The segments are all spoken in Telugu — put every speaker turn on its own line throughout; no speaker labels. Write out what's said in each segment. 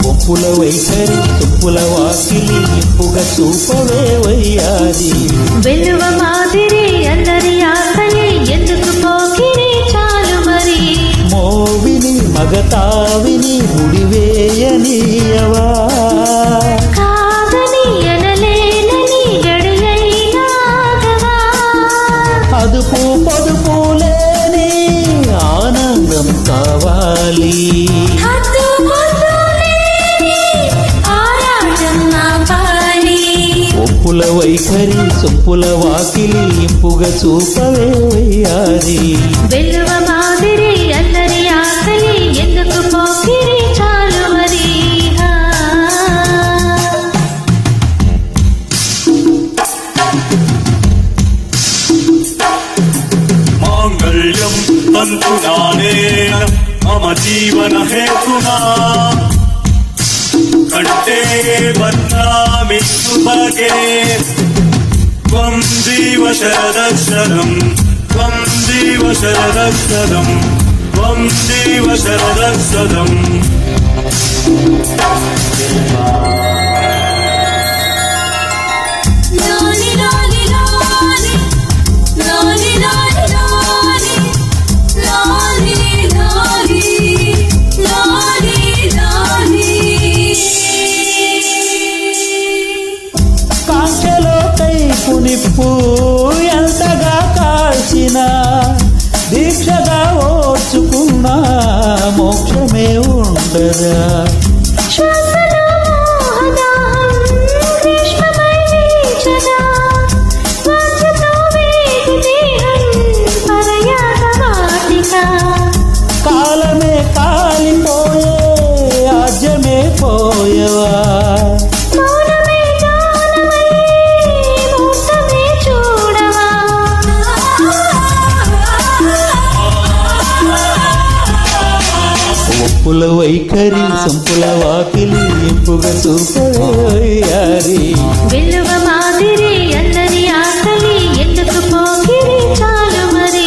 ఒప్పుల వైఖరి తుప్పుల వాకిలి ఇంపుగా చూపవే వయ్యారి
వెలువ మాదిరి అందరి ఆకలి ఎందుకు పోకిరి చాలు మరి?
మోవిని మగతావిని ముడివేయనీయవా.
ఆరాటంతోనే
ఒప్పుల వైఖరి సొప్పుల వాకిలి ఇంపుగా చూపవే వయ్యారి.
వెలువ
జీవన హేతునా కంటే బద్నామి
శుభగే త్వం జీవ శరదక్షరం త్వం జీవ శరదక్షరం త్వం జీవ
శరదక్షరం కైపు నిప్పు ఎంతగా కాల్చిన దీక్షగా ఓర్చుకున్నా మోక్షమే ఉండదా? సంపుల వైఖరి సంపుల వాకిలి ఎంపుగ చూపయారి
వెలువ మాదిరి అందరి ఆకలి ఎందుకు పోకిరి చాలు మరి?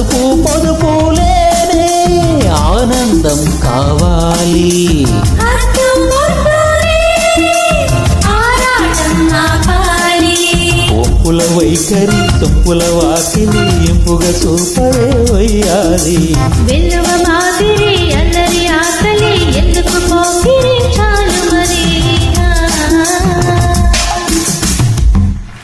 అదుపు పొదుపు లేని ఆనందం కావాలి. ఒప్పుల వైఖరి తొప్పుల వాకిలి ఇంపుగా చూపవే వయ్యారి